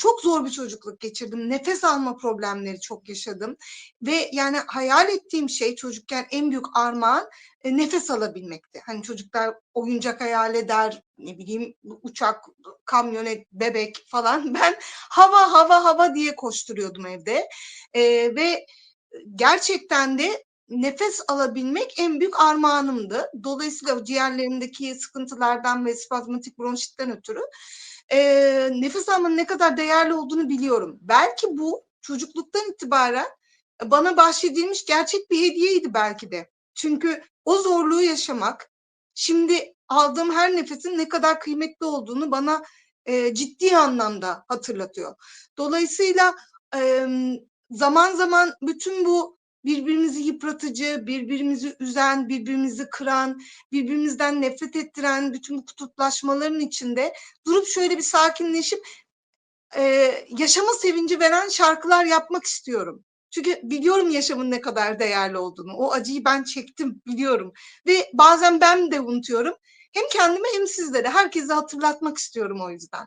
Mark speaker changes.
Speaker 1: çok zor bir çocukluk geçirdim. Nefes alma problemleri çok yaşadım. Ve yani hayal ettiğim şey çocukken en büyük armağan e, nefes alabilmekti. Hani çocuklar oyuncak hayal eder, ne bileyim uçak, kamyonet, bebek falan. Ben hava hava hava diye koşturuyordum evde. E, ve gerçekten de nefes alabilmek en büyük armağanımdı. Dolayısıyla ciğerlerimdeki sıkıntılardan ve spazmatik bronşitten ötürü e, nefes almanın ne kadar değerli olduğunu biliyorum. Belki bu çocukluktan itibaren bana bahşedilmiş gerçek bir hediyeydi belki de. Çünkü o zorluğu yaşamak, şimdi aldığım her nefesin ne kadar kıymetli olduğunu bana e, ciddi anlamda hatırlatıyor. Dolayısıyla e, zaman zaman bütün bu birbirimizi yıpratıcı, birbirimizi üzen, birbirimizi kıran, birbirimizden nefret ettiren bütün bu kutuplaşmaların içinde durup şöyle bir sakinleşip e, yaşama sevinci veren şarkılar yapmak istiyorum. Çünkü biliyorum yaşamın ne kadar değerli olduğunu. O acıyı ben çektim, biliyorum. Ve bazen ben de unutuyorum. Hem kendime hem sizlere, herkese hatırlatmak istiyorum o yüzden.